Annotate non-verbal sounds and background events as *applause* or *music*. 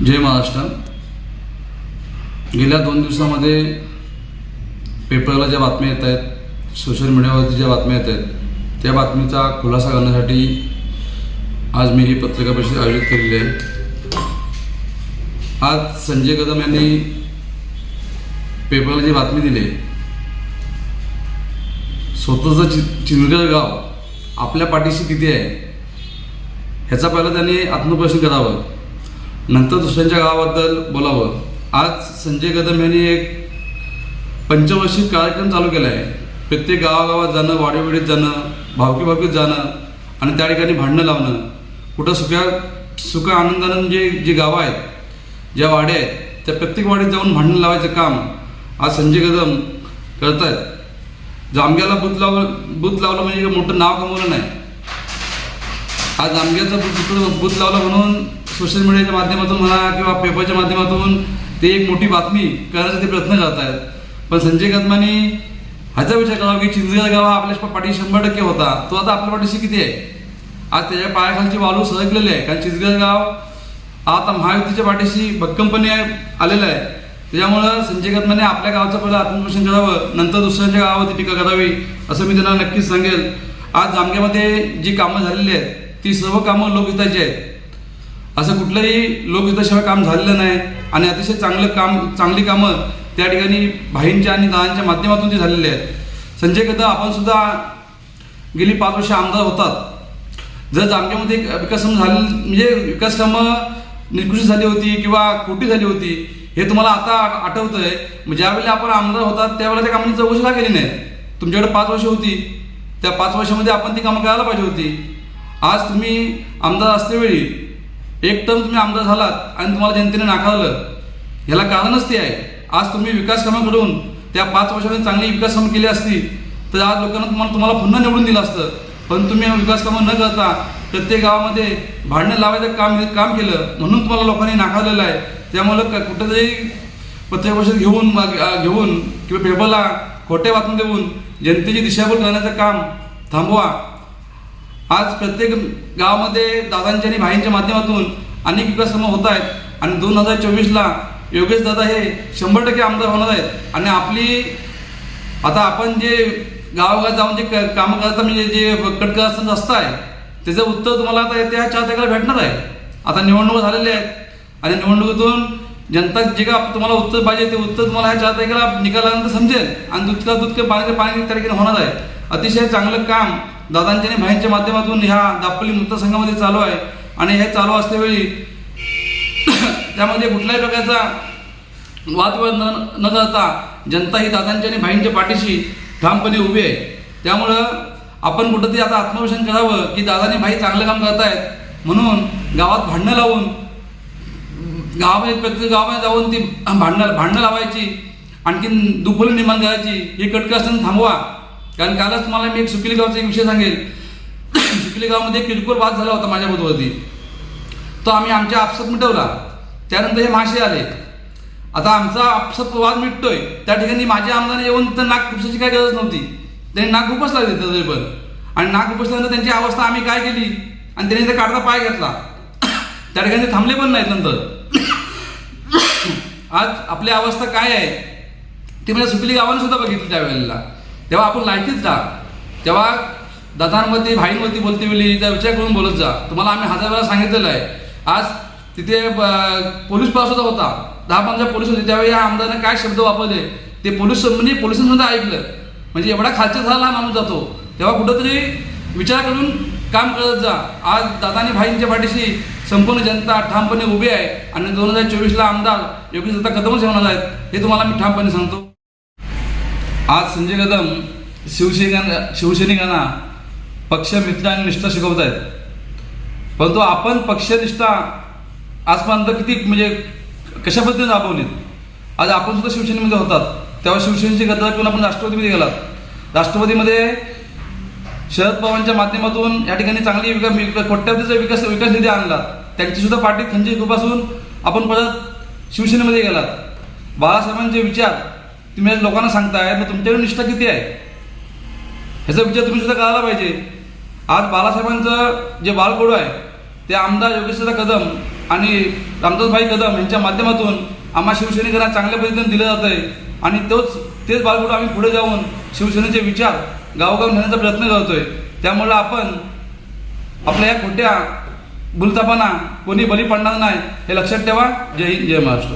जय महाराष्ट्र. गेल्या दोन दिवसामध्ये पेपरला ज्या बातम्या येत आहेत सोशल मीडियावरती ज्या बातम्या येत आहेत त्या बातमीचा खुलासा करण्यासाठी आज मी ही पत्रिका परिषद आयोजित केलेली आहे. आज संजय कदम यांनी पेपरला जी बातमी दिली स्वतःचं चि चिनगर गाव आपल्या पाठीशी किती आहे ह्याचा पहिला त्यांनी आत्मप्रश्न करावं. नंतर दुसऱ्यांच्या गावाबद्दल बोलावं. आज संजय कदम यांनी एक पंचवर्षीय कार्यक्रम चालू केला आहे प्रत्येक गावागावात जाणं वाडीवाडीत जाणं भावकी भावकीत जाणं आणि त्या ठिकाणी भांडणं लावणं. कुठं सुख्या सुख आनंदानं जे जी गावं आहेत ज्या वाड्या आहेत त्या प्रत्येक वाडीत जाऊन भांडणं लावायचं काम आज संजय कदम करत आहेत जामग्याला बूथ लावलं बूथ लावलं म्हणजे मोठं नाव कमवलं नाही. आज आमग्याचा बूथ बूथ लावलं म्हणून सोशल मीडियाच्या माध्यमातून म्हणा किंवा पेपरच्या माध्यमातून ते एक मोठी बातमी करण्याचा ते प्रयत्न करत आहेत पण संजय कदमानी ह्याचा विचार करावा की चिंचगड गाव हा आपल्या पाठी शंभर टक्के होता. तो आता आपल्या पाठीशी किती आहे? आज त्याच्या पायाखालची वालू सरकलेली आहे. कारण चिंचगड गाव आता महायुतीच्या पाठीशी भक्कमपणे आलेलं आहे. त्याच्यामुळं संजय कदमाने आपल्या गावचं पहिलं आत्मपोषण करावं नंतर दुसऱ्यांच्या गावावरती टीका करावी असं मी त्यांना नक्कीच सांगेल. आज जामग्यामध्ये जी कामं झालेली आहेत ती सर्व कामं लोकहिताची आहेत. असं कुठलंही लोकहिताशिवाय काम झालेलं नाही आणि अतिशय चांगलं काम चांगली कामं त्या ठिकाणी भाईंच्या आणि दादांच्या माध्यमातून ती झालेली आहेत. संजय कदम आपण सुद्धा गेली पाच वर्ष आमदार होतात. जर जामग्यामध्ये एक विकास म्हणजे विकास कामं निकृष्ट झाली होती किंवा खोटी झाली होती हे तुम्हाला आता आठवतं आहे मग ज्यावेळेला आपण आमदार होतात त्यावेळेला त्या कामांची चौकशी का केली नाही? तुमच्याकडे पाच वर्ष होती. त्या पाच वर्षामध्ये आपण ती कामं करायला पाहिजे होती. आज तुम्ही आमदार असतेवेळी एक टर्म तुम्ही आमदार झालात आणि तुम्हाला जनतेने नाकारलं. ह्याला कारणच ते आहे. आज तुम्ही विकास कामं करून त्या पाच वर्षामध्ये चांगली विकास कामं केली असती तर आज लोकांना तुम्हाला तुम्हाला पुन्हा निवडून दिलं असतं. पण तुम्ही विकास कामं न करता प्रत्येक गावामध्ये भांडणं लावायचं काम काम केलं म्हणून तुम्हाला लोकांनी नाकारलेलं आहे. त्यामुळं क- कुठेतरी पत्रपरिषद घेऊन घेऊन किंवा पेपरला खोटे बातम्या देऊन जनतेची दिशाभूल करण्याचं काम थांबवा. आज प्रत्येक गावामध्ये दादांच्या आणि भाईंच्या माध्यमातून अनेक विकास कामं होत आहेत. आणि दोन हजार चोवीसला योगेश दादा हे शंभर टक्के आमदार होणार आहेत. आणि आपली आता आपण जे गावोगाव जाऊन जे क- कामं करता म्हणजे जे कट करत असतं आहे त्याचं उत्तर तुम्हाला आता त्या चार तारखेला भेटणार आहे. आता निवडणुका झालेल्या आहेत. आणि निवडणुकीतून जनता जे का तुम्हाला उत्तर पाहिजे ते उत्तर तुम्हाला ह्या चार तारखेला निकालानंतर समजेल. आणि दूधका दूध के पाणी पाणी तारखेला होणार आहे. अतिशय चांगलं काम दादांच्या आणि भाईंच्या माध्यमातून ह्या दापोली मतदारसंघामध्ये चालू आहे. आणि हे चालू असतेवेळी *coughs* त्यामध्ये कुठल्याही प्रकारचा वादविवाद न न करता जनता ही दादांच्या आणि भाईंच्या पाठीशी ठामपणे उभी आहे. त्यामुळं आपण कुठंतरी आता आत्मविश्वास करावं की दादाने भाई चांगलं काम करतायत. म्हणून गावात भांडणं लावून गावामध्ये प्रत्येक गावामध्ये जाऊन ती भांडणं भांडणं लावायची आणखीन दुफोली निर्माण करायची ही कटकं थांबवा. कारण कालच तुम्हाला मी एक सुकिली गावचा एक विषय सांगेल. *coughs* सुकिली गावमध्ये किरकोळ वाद झाला होता माझ्या बरोबरती तो आम्ही आमच्या आपसात मिटवला. त्यानंतर हे मासे आले. आता आमचा आपसात वाद मिटतोय. त्या ठिकाणी माझ्या आमदाराने येऊन तर नाक खुपसाची काय गरज नव्हती. त्यांनी नाक उपसला तिथं तरी पण. आणि नाक उपसल्यानंतर त्यांची अवस्था आम्ही काय केली? आणि त्यांनी ते काढता पाय घेतला. *coughs* त्या ठिकाणी थांबले पण नाहीत नंतर. *coughs* आज आपली अवस्था काय आहे? ती म्हणजे सुकली गावाने सुद्धा बघितली त्यावेळेला. तेव्हा आपण लायकीच जा. तेव्हा दादांवरती भाईंवरती बोलते वेळी त्या विचार करून बोलत जा. तुम्हाला आम्ही हजार वेळा सांगितलेलं आहे. आज तिथे पोलीस सुद्धा होता. दहा पंधरा पोलीस होते. त्यावेळी या आमदाराने काय शब्द वापरले? ते पोलीस म्हणजे पोलिसांसुद्धा ऐकलं. म्हणजे एवढा खालच्या झाला माणूस जातो. तेव्हा कुठंतरी विचार करून काम करत जा. आज दादानी भाईंच्या पाठीशी संपूर्ण जनता ठामपणे उभी आहे. आणि दोन हजार चोवीसला आमदार योगेश दत्ता कदमच होणार आहेत. हे तुम्हाला मी ठामपणे सांगतो. आज संजय कदम शिवसेना शिवसैनिकांना पक्ष मित्र आणि निष्ठा शिकवत आहेत परंतु आपण पक्षनिष्ठा आजपर्यंत किती म्हणजे कशा पद्धतीने राबवलीत? आज आपण सुद्धा शिवसेनेमध्ये होतात. तेव्हा शिवसेनेची गद्दार करून आपण राष्ट्रवादीमध्ये गेलात. राष्ट्रवादीमध्ये शरद पवारांच्या माध्यमातून या ठिकाणी चांगली विकास कोट्यावधीचा विकास विकास निधी आणला. त्यांची सुद्धा पार्टी खंजीर खुपासून आपण परत शिवसेनेमध्ये गेलात. बाळासाहेबांचे विचार तुम्ही आज लोकांना सांगताय मग तुमच्याकडे निष्ठा किती आहे? ह्याचा विचार तुम्ही सुद्धा करायला पाहिजे. आज बाळासाहेबांचं जे बाळकडू आहे ते आमदार योगेशदा कदम आणि रामदासभाई कदम यांच्या माध्यमातून आम्हा शिवसैनिकांना चांगल्या पद्धतीने दिलं जात आहे आणि तोच तेच बाळगून आम्ही पुढे जाऊन शिवसेनेचे विचार गावोगाव नेण्याचा प्रयत्न करतोय. त्यामुळं आपण आपल्या या खोट्या भूलतापांना कोणी बली पडणार नाही हे लक्षात ठेवा. जय हिंद जय महाराष्ट्र.